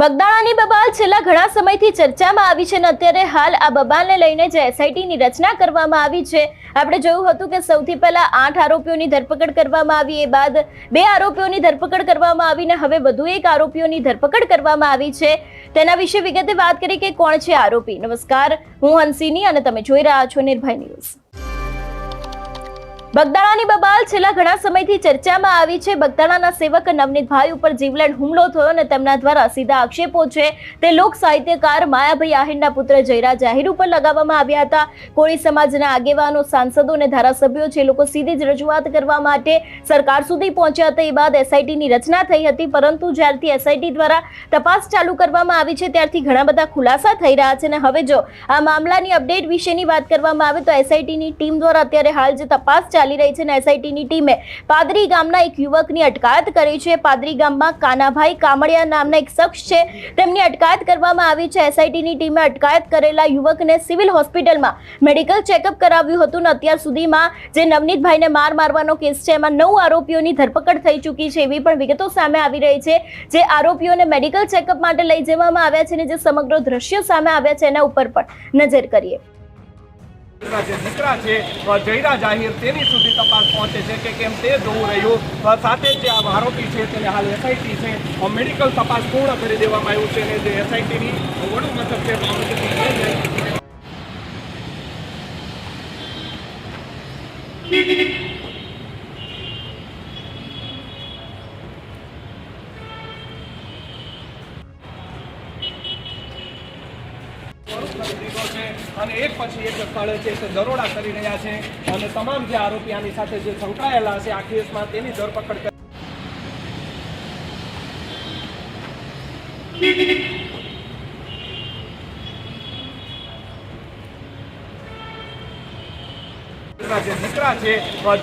બગદાણાની બબાલ છેલ્લા ઘણા સમયથી ચર્ચામાં આવી છે અને અત્યારે હાલ આ બબાલને લઈને જે એસઆઈટીની રચના કરવામાં આવી છે, આપણે જોયું હતું કે સૌથી પહેલા આઠ આરોપીઓની ધરપકડ કરવામાં આવી, એ બાદ બે આરોપીઓની ધરપકડ કરવામાં આવીને હવે વધુ એક આરોપીઓની ધરપકડ કરવામાં આવી છે. તેના વિશે વિગતે વાત કરી કે કોણ છે આરોપી? નમસ્કાર, હું હંસિની અને તમે જોઈ રહ્યા છો નિર્ભય ન્યૂઝ. બગદાણાની બબાલ છેલ્લા ઘણા સમયથી ચર્ચામાં આવી છે. બગદાણાના સેવક નવનીતભાઈ ઉપર જીવલેણ હુમલો થયો અને તેમના દ્વારા સીધા આક્ષેપો છે. તે લોક સાહિત્યકાર માયાભાઈ આહિરના પુત્ર જયરાજ આહિર ઉપર લગાવવામાં આવ્યા હતા. કોળી સમાજના આગેવાનો, સાંસદો અને ધારાસભ્યો છે લોકો સીધી જ રજૂઆત કરવા માટે સરકાર સુધી પહોંચ્યા હતા. એ બાદ એસઆઈટીની રચના થઈ હતી, પરંતુ જ્યારથી એસઆઈટી દ્વારા તપાસ ચાલુ કરવામાં આવી છે, ત્યારથી ઘણા બધા ખુલાસા થઈ રહ્યા છે. અને હવે જો આ મામલાની અપડેટ વિશેની વાત કરવામાં આવે તો એસઆઈટીની ટીમ દ્વારા અત્યારે હાલ જે તપાસ ચાલી રહી છે અને એસઆઈટીની ટીમે પાદરી ગામના એક યુવકની અટકાયત કરી છે. પાદરી ગામમાં કાનાભાઈ કામડિયા નામના એક શખ્સ છે. તેમની અટકાયત કરવામાં આવી છે. એસઆઈટીની ટીમે અટકાયત કરેલા યુવકને સિવિલ હોસ્પિટલમાં મેડિકલ ચેકઅપ કરાવ્યું હતું અને અત્યાર સુધીમાં જે નવનીતભાઈને માર મારવાનો કેસ છે, એમાં નવ આરોપીઓની ધરપકડ થઈ ચૂકી છે એવી પણ વિગતો સામે આવી રહી છે. જે આરોપીઓને મેડિકલ ચેકઅપ માટે લઈ જવામાં આવ્યા છે અને જે સમગ્ર દ્રશ્યો સામે આવ્યા છે, એના ઉપર પણ નજર કરીએ. દીકરા છે જયરા જાહેર તેની સુધી તપાસ પહોંચે છે કે કેમ તે જોવું રહ્યું. સાથે જે આ આરોપી છે, તેને હાલ એસઆઈટી છે. મેડિકલ તપાસ પૂર્ણ કરી દેવામાં આવ્યું છે અને જે એસઆઈટીની વડુ મથક છે Thank લઈ અને એક પછી એક સ્થળે છે તે દરોડા કરી રહ્યા છે અને તમામ જે આરોપી આની સાથે જે સંકળાયેલા છે આ કેસમાં તેની ધરપકડ કરી દીકરા જે દીકરા છે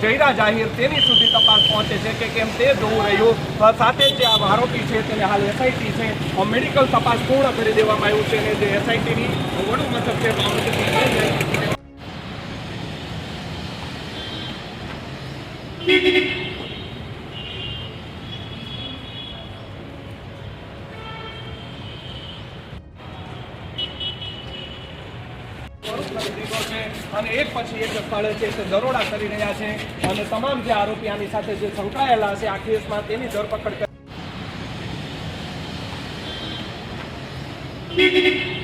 જયરા જાહેર, તેની સુધી તપાસ પહોંચે છે કે કેમ તે જોવું રહ્યું સાથે જે આ આરોપી છે, તેને હાલ એસઆઈટી છે મેડિકલ તપાસ પૂર્ણ કરી દેવામાં આવ્યું છે અને જે એસઆઈટીની વડુ મથક છે Thank you. દીકરો છે અને એક પછી એક સ્થળે છે તે દરોડા કરી રહ્યા છે અને તમામ જે આરોપી આની સાથે જે સંકળાયેલા છે આ કેસમાં તેની ધરપકડ કરી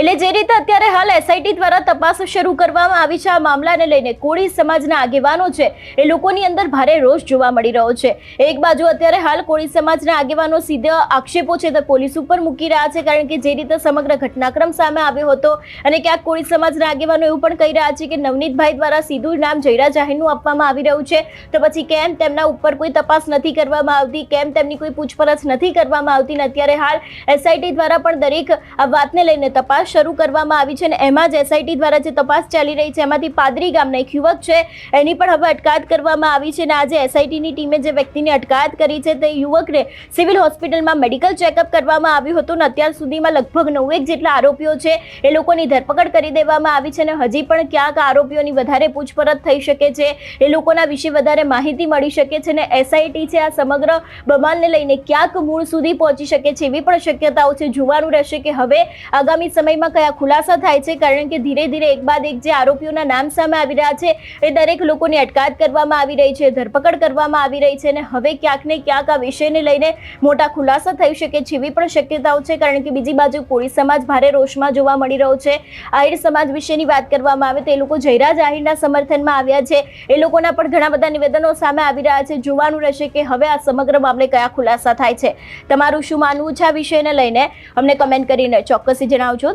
એટલે જે રીતે અત્યારે હાલ એસઆઈટી દ્વારા તપાસ શરૂ કરવામાં આવી છે, આ મામલાને લઈને કોળી સમાજના આગેવાનો છે, એ લોકોની અંદર ભારે રોષ જોવા મળી રહ્યો છે. એક બાજુ અત્યારે હાલ કોળી સમાજના આગેવાનો સીધા આક્ષેપો છે તે પોલીસ ઉપર મૂકી રહ્યા છે, કારણ કે જે રીતે સમગ્ર ઘટનાક્રમ સામે આવ્યો હતો અને ક્યાંક કોળી સમાજના આગેવાનો એવું પણ કહી રહ્યા છે કે નવનીતભાઈ દ્વારા સીધું નામ જયરા જાહેરનું આપવામાં આવી રહ્યું છે. તો પછી કેમ તેમના ઉપર કોઈ તપાસ નથી કરવામાં આવતી, કેમ તેમની કોઈ પૂછપરછ નથી કરવામાં આવતી અને અત્યારે હાલ એસઆઈટી દ્વારા પણ દરેક આ વાતને લઈને તપાસ શરૂ કરવામાં આવી છે અને એમાં જ એસઆઈટી દ્વારા જે તપાસ ચાલી રહી છે, એમાંથી પાદરી ગામના એક યુવક છે, એની પણ હવે અટકાયત કરવામાં આવી છે અને આજે એસઆઈટીની ટીમે જે વ્યક્તિની અટકાયત કરી છે, તે યુવકને સિવિલ હોસ્પિટલમાં મેડિકલ ચેકઅપ કરવામાં આવ્યું હતું અને અત્યાર સુધીમાં લગભગ નવેક જેટલા આરોપીઓ છે, એ લોકોની ધરપકડ કરી દેવામાં આવી છે અને હજી પણ ક્યાંક આરોપીઓની વધારે પૂછપરછ થઈ શકે છે, એ લોકોના વિશે વધારે માહિતી મળી શકે છે અને એસઆઈટી છે, આ સમગ્ર બમાલને લઈને ક્યાંક મૂળ સુધી પહોંચી શકે છે એવી પણ શક્યતાઓ છે. જોવાનું રહેશે કે હવે આગામી સમયમાં કયા ખુલાસા થાય છે? કારણ કે ધીરે ધીરે એક બાદ એક જે આરોપીઓના નામ સામે આવી રહ્યા છે, એ દરેક લોકોની અટકાયત કરવામાં આવી રહી છે, ધરપકડ કરવામાં આવી રહી છે અને હવે ક્યાંક ને ક્યાંક આ વિષયને લઈને મોટા ખુલાસા થઈ શકે છે એવી પણ શક્યતાઓ છે, કારણ કે બીજી બાજુ કોળી સમાજ ભારે રોષમાં જોવા મળી રહ્યો છે. આહિર સમાજ વિશેની વાત કરવામાં આવે તો એ લોકો જયરાજ આહિરના સમર્થનમાં આવ્યા છે. એ લોકોના પણ ઘણા બધા નિવેદનો સામે આવી રહ્યા છે. જોવાનું રહેશે કે હવે આ સમગ્ર મામલે કયા ખુલાસા થાય છે. તમારું શું માનવું છે આ વિષયને લઈને? અમને કમેન્ટ કરીને ચોક્કસથી જણાવજો.